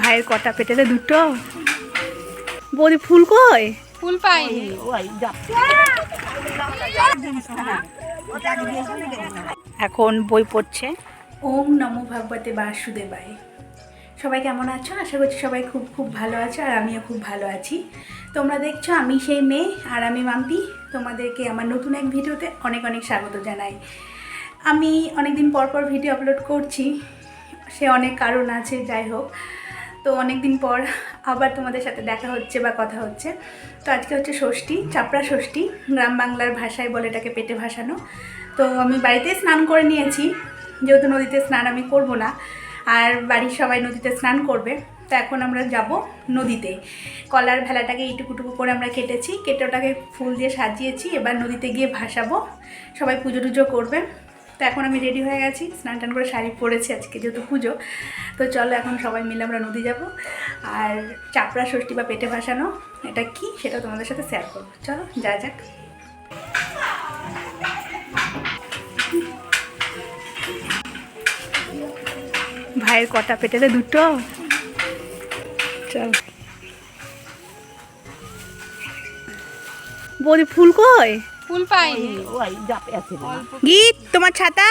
ভাইয়ের কটা পেটেতে দুটো? বৌদি ফুল কই? ফুল পাইনি এখন বই পড়ছে। ওম নমো ভগবতে বাসুদেবায়। সবাই কেমন আছো? আশা করছি সবাই খুব খুব ভালো আছো আর আমিও খুব ভালো আছি। তোমরা দেখছ আমি সেই মেয়ে আর আমি মাম্পি। তোমাদেরকে আমার নতুন এক ভিডিওতে অনেক অনেক স্বাগত জানাই। আমি অনেক দিন পর পর ভিডিও আপলোড করছি। সে অনেক কারণ আছে যাই হোক। তো অনেক দিন পর আবার তোমাদের সাথে দেখা হচ্ছে বা কথা হচ্ছে। তো আজকে হচ্ছে ষষ্ঠী, চাপড়া ষষ্ঠী, গ্রাম বাংলার ভাষায় বলে এটাকে পেটে ভাসানো। তো আমি বাড়িতে স্নান করে নিয়েছি, যেহেতু নদীতে স্নান আমি করব না, আর বাড়ির সবাই নদীতে স্নান করবে, তো এখন আমরা যাব নদীতে। কলার ভেলাটাকে ইটুকুটুকু করে আমরা কেটেছি, কেটে ওটাকে ফুল দিয়ে সাজিয়েছি, এবার নদীতে গিয়ে ভাসাবো। সবাই পুজো টুজো করবে। তো এখন আমি রেডি হয়ে গেছি। স্নান টান করে শাড়ি পরেছি আজকে যেহেতু পুজো। তো চলো এখন সবাই মিলে আমরা নদী যাব। আর চাপড়া, ষষ্ঠী বা পেটে ভাসানো, এটা কি সেটা তোমাদের সাথে শেয়ার করব। চলো, যা যাক। ভাইয়ের কটা পেটেতে দুটো? চল। বৌদি, ফুল কই? ফুল পাইনি গীত তোমার ছাতা?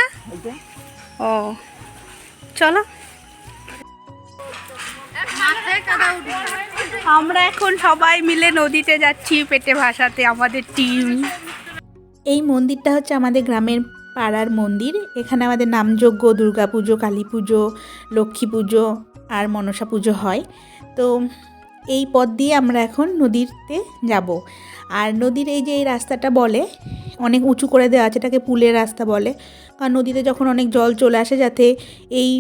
ও চলো। আমরা এখন সবাই মিলে নদীতে যাচ্ছি পেটে ভাসাতে আমাদের টিম এই মন্দিরটা হচ্ছে আমাদের গ্রামের পাড়ার মন্দির। এখানে আমাদের নামযজ্ঞ দুর্গা পুজো কালী পুজো লক্ষ্মী পুজো আর মনসা পুজো হয়। তো এই পথ দিয়ে আমরা এখন নদীতে যাব। আর নদীর এই যে এই রাস্তাটা বলে, অনেক উঁচু করে দেওয়া আছে, এটাকে পুলের রাস্তা বলে। কারণ নদীতে যখন অনেক জল চলে আসে যাতে এই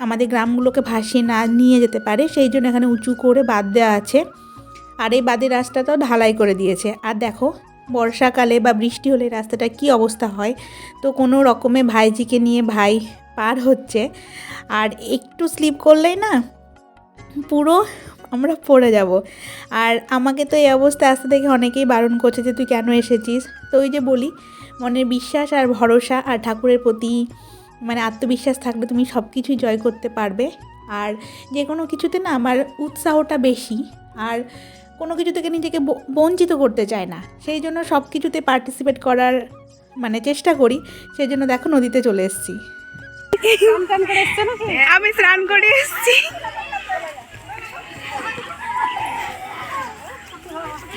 আমাদের গ্রামগুলোকে ভাসিয়ে না নিয়ে যেতে পারে, সেই জন্য এখানে উঁচু করে বাঁধ দেওয়া আছে। আর এই বাঁধের রাস্তাটাও ঢালাই করে দিয়েছে। আর দেখো, বর্ষাকালে বা বৃষ্টি হলে রাস্তাটা কি অবস্থা হয়? তো কোনো রকমে ভাইজিকে নিয়ে ভাই পার হচ্ছে। আর একটু স্লিপ করলেই না, পুরো আমরা পড়ে যাব। আর আমাকে তো এই অবস্থা আসতে দেখে অনেকেই বারণ করছে যে তুই কেন এসেছিস? তো ওই যে বলি মনের বিশ্বাস আর ভরসা আর ঠাকুরের প্রতি মানে আত্মবিশ্বাস থাকলে তুমি সব কিছুই জয় করতে পারবে। আর যে কোনো কিছুতে না আমার উৎসাহটা বেশি। আর কোনো কিছু থেকে নিজেকে ব- বঞ্চিত করতে চায় না। সেই জন্য সব কিছুতে পার্টিসিপেট করার মানে চেষ্টা করি। সেই জন্য দেখো নদীতে চলে এসেছি। আমি স্নান করে এসেছি।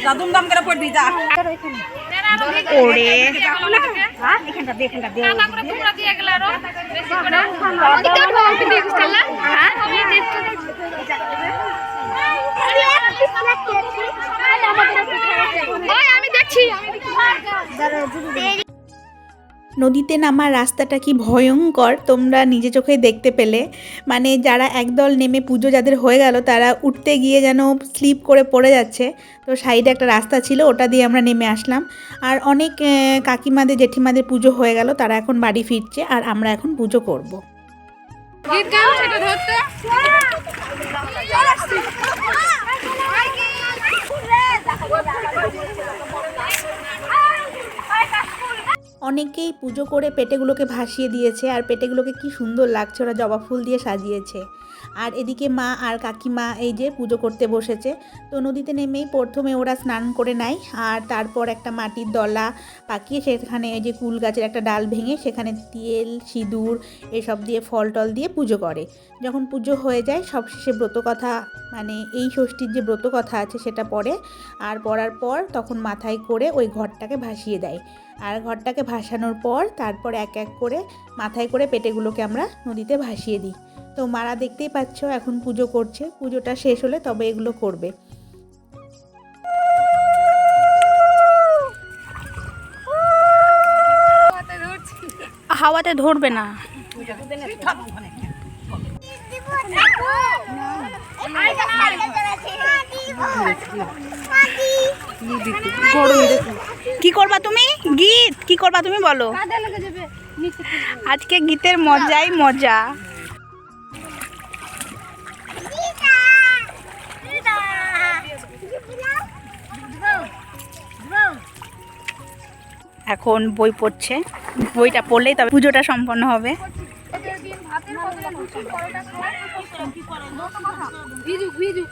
দাদুম দাম করে পড়বি যা। ওরে। আমি দেখছি নদীতে নামার রাস্তাটা কি ভয়ঙ্কর? তোমরা নিজে চোখে দেখতে পেলে। মানে যারা একদল নেমে পুজো যাদের হয়ে গেল, তারা উঠতে গিয়ে যেন স্লিপ করে পড়ে যাচ্ছে। তো সাইডে একটা রাস্তা ছিল, ওটা দিয়ে আমরা নেমে আসলাম। আর অনেক কাকিমাদের, জেঠিমাদের পুজো হয়ে গেল, তারা এখন বাড়ি ফিরছে, আর আমরা এখন পুজো করব। গীত ধরতে? অনেকেই পুজো করে পেটেগুলোকে ভাসিয়ে দিয়েছে, আর পেটেগুলোকে কি সুন্দর লাগছে, ওরা জবা ফুল দিয়ে সাজিয়েছে। আর এদিকে মা আর কাকিমা এই যে পুজো করতে বসেছে। তো নদীতে নেমেই প্রথমে ওরা স্নান করে নেয় আর তারপর একটা মাটির দলা পাকিয়ে সেখানে এই যে কুল গাছের একটা ডাল ভেঙে সেখানে তেল, সিঁদুর এসব দিয়ে ফল টল দিয়ে পুজো করে। যখন পুজো হয়ে যায় সবশেষে ব্রত কথা মানে এই ষষ্ঠীর যে ব্রত কথা আছে সেটা পড়ে আর পড়ার পর তখন মাথায় করে ওই ঘরটাকে ভাসিয়ে দেয়। আর ঘরটাকে ভাসানোর পর তারপর এক এক করে মাথায় করে পেটেগুলোকে আমরা নদীতে ভাসিয়ে দিই। তো মারা দেখতেই পাচ্ছ, এখন পুজো করছে। পুজোটা শেষ হলে তবে এগুলো করবে। হাওয়াতে ধরবে না। কি করবা তুমি? গীত? কি করবা তুমি বলো। আজকে গীতের মজাই মজা। এখন বই পড়ছে। বইটা পড়লেই তবে পুজোটা সম্পন্ন হবে। ভিজুক।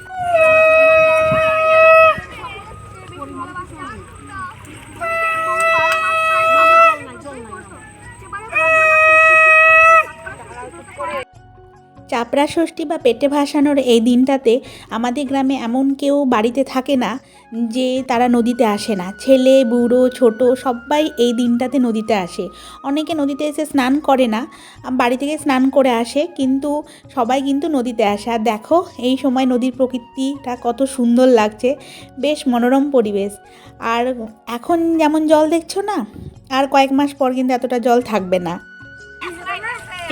ভিজুক ষষ্ঠী বা পেটে ভাসানোর এই দিনটাতে আমাদের গ্রামে এমন কেউ বাড়িতে থাকে না যে তারা নদীতে আসে না। ছেলে, বুড়ো, ছোট সবাই এই দিনটাতে নদীতে আসে। অনেকে নদীতে এসে স্নান করে না, বাড়ি থেকে স্নান করে আসে কিন্তু সবাই কিন্তু নদীতে আসে। আর দেখো, এই সময় নদীর প্রকৃতিটা কত সুন্দর লাগছে, বেশ মনোরম পরিবেশ। আর এখন যেমন জল দেখছ না, আর কয়েক মাস পর কিন্তু এতটা জল থাকবে না।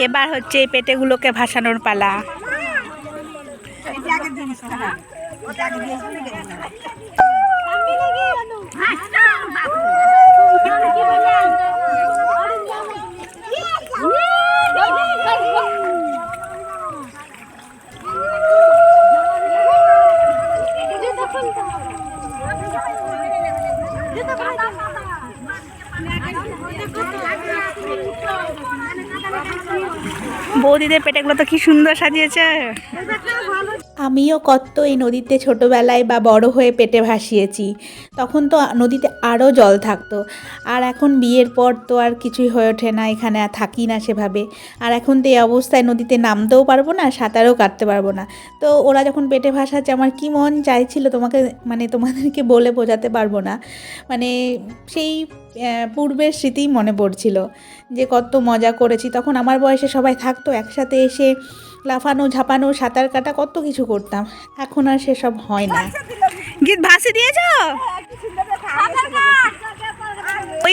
এবার হচ্ছে এই পেটেগুলোকে ভাসানোর পালা। বৌদিদের পেটেগুলো তো কি সুন্দর সাজিয়েছে। আমিও কত এই নদীতে ছোটোবেলায় বা বড় হয়ে পেটে ভাসিয়েছি। তখন তো নদীতে আরও জল থাকতো। আর এখন বিয়ের পর তো আর কিছুই হয়ে ওঠে না, এখানে আর থাকি না সেভাবে। আর এখন তো এই অবস্থায় নদীতে নামতেও পারব না, সাঁতারও কাটতে পারব না। তো ওরা যখন পেটে ভাসাচ্ছে, আমার কি মন চাইছিল তোমাকে মানে তোমাদেরকে বলে বোঝাতে পারব না। মানে সেই পূর্বের স্মৃতিই মনে পড়ছিল যে কত মজা করেছি। তখন আমার বয়সে সবাই থাকতো, একসাথে এসে লাফানো ঝাপানো সাঁতার কাটা কত কিছু করতাম। এখন আর সেসব হয় না। গীত ভাসে দিয়েছ?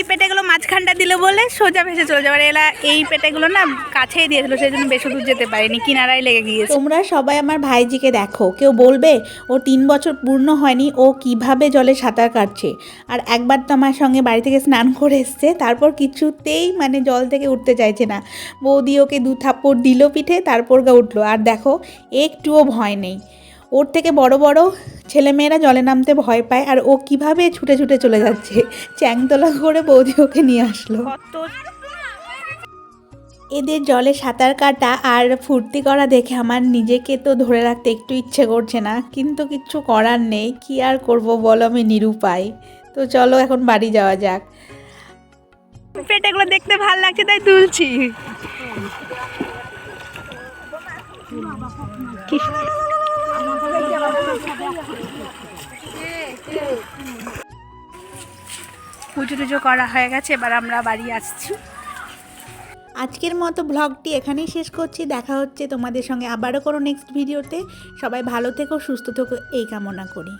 ওই পেটেগুলো মাঝখানটা দিল বলে সোজা ভেসে চলে যাবে। এলা এই পেটেগুলো না কাছেই দিয়েছিল সেই জন্য বেশি দূর যেতে পারিনি, কিনারায় লেগে গিয়েছে। তোমরা সবাই আমার ভাইজিকে দেখো, কেউ বলবে ও তিন বছর পূর্ণ হয়নি, ও কীভাবে জলে সাঁতার কাটছে। আর একবার তো আমার সঙ্গে বাড়ি থেকে স্নান করে এসছে, তারপর কিছুতেই মানে জল থেকে উঠতে চাইছে না। বৌদি ওকে দু থাপ্পড় দিল পিঠে, তারপর গা উঠল। আর দেখো, একটুও ভয় নেই। ওর থেকে বড় বড় ছেলেমেয়েরা জলে নামতে ভয় পায় আর ও কীভাবে ছুটে ছুটে চলে যাচ্ছে? চ্যাংতলা করে বৌদি ওকে নিয়ে আসলো। এদের জলে সাঁতার কাটা আর ফুর্তি করা দেখে আমার নিজেকে তো ধরে রাখতে একটু ইচ্ছে করছে না কিন্তু কিচ্ছু করার নেই। কি আর করব বলো আমি নিরুপায়। তো চলো এখন বাড়ি যাওয়া যাক। পেটেগুলো দেখতে ভালো লাগছে তাই তুলছি পুজো টুজো করা হয়ে গেছে, এবার আমরা বাড়ি আসছি। আজকের মতো ব্লগটি এখানেই শেষ করছি। দেখা হচ্ছে তোমাদের সঙ্গে আবারও কোনো নেক্সট ভিডিওতে সবাই ভালো থেকো, সুস্থ থেকো, এই কামনা করি।